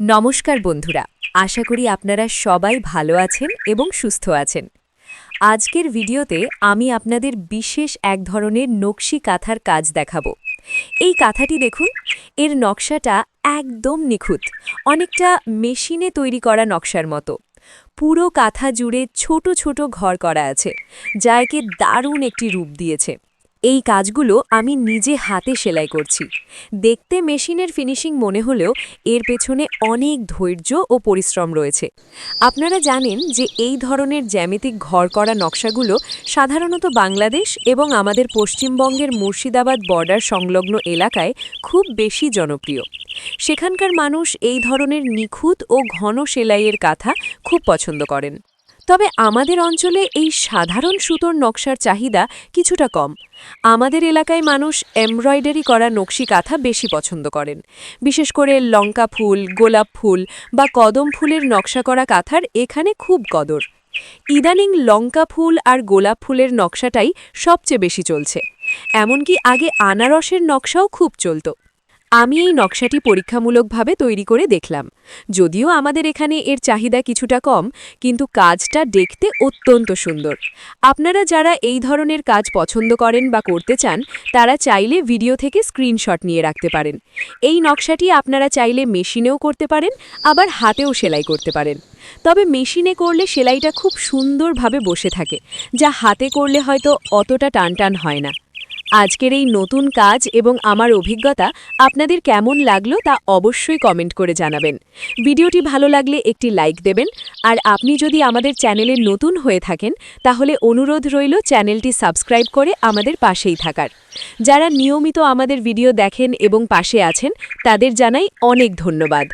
নমস্কার বন্ধুরা, আশা করি আপনারা সবাই ভালো আছেন এবং সুস্থ আছেন। আজকের ভিডিওতে আমি আপনাদের বিশেষ এক ধরনের নকশি কাঁথার কাজ দেখাবো। এই কাঁথাটি দেখুন, এর নকশাটা একদম নিখুঁত, অনেকটা মেশিনে তৈরি করা নকশার মতো। পুরো কাঁথা জুড়ে ছোট ছোট ঘর করা আছে যা একে দারুণ একটি রূপ দিয়েছে। এই কাজগুলো আমি নিজে হাতে সেলাই করছি। দেখতে মেশিনের ফিনিশিং মনে হলেও এর পেছনে অনেক ধৈর্য ও পরিশ্রম রয়েছে। আপনারা জানেন যে এই ধরনের জ্যামিতিক ঘর করা নকশাগুলো সাধারণত বাংলাদেশ এবং আমাদের পশ্চিমবঙ্গের মুর্শিদাবাদ বর্ডার সংলগ্ন এলাকায় খুব বেশি জনপ্রিয়। সেখানকার মানুষ এই ধরনের নিখুঁত ও ঘন সেলাইয়ের কাঁথা খুব পছন্দ করেন। তবে আমাদের অঞ্চলে এই সাধারণ সুতোর নকশার চাহিদা কিছুটা কম। আমাদের এলাকায় মানুষ এমব্রয়ডারি করা নকশি কাঁথা বেশি পছন্দ করেন। বিশেষ করে লঙ্কা ফুল, গোলাপ ফুল বা কদম ফুলের নকশা করা কাঁথার এখানে খুব কদর। ইদানিং লঙ্কা ফুল আর গোলাপ ফুলের নকশাটাই সবচেয়ে বেশি চলছে। এমনকি আগে আনারসের নকশাও খুব চলত। আমি এই নকশাটি পরীক্ষামূলকভাবে তৈরি করে দেখলাম। যদিও আমাদের এখানে এর চাহিদা কিছুটা কম, কিন্তু কাজটা দেখতে অত্যন্ত সুন্দর। আপনারা যারা এই ধরনের কাজ পছন্দ করেন বা করতে চান, তারা চাইলে ভিডিও থেকে স্ক্রিনশট নিয়ে রাখতে পারেন। এই নকশাটি আপনারা চাইলে মেশিনেও করতে পারেন, আবার হাতেও সেলাই করতে পারেন। তবে মেশিনে করলে সেলাইটা খুব সুন্দরভাবে বসে থাকে, যা হাতে করলে হয়তো অতটা টানটান হয় না। আজকের এই নতুন কাজ এবং আমার অভিজ্ঞতা আপনাদের কেমন লাগল তা অবশ্যই কমেন্ট করে জানাবেন। ভিডিওটি ভালো লাগলে একটি লাইক দেবেন, আর আপনি যদি আমাদের চ্যানেলে নতুন হয়ে থাকেন, তাহলে অনুরোধ রইল চ্যানেলটি সাবস্ক্রাইব করে আমাদের পাশেই থাকার। যারা নিয়মিত আমাদের ভিডিও দেখেন এবং পাশে আছেন, তাদের জানাই অনেক ধন্যবাদ।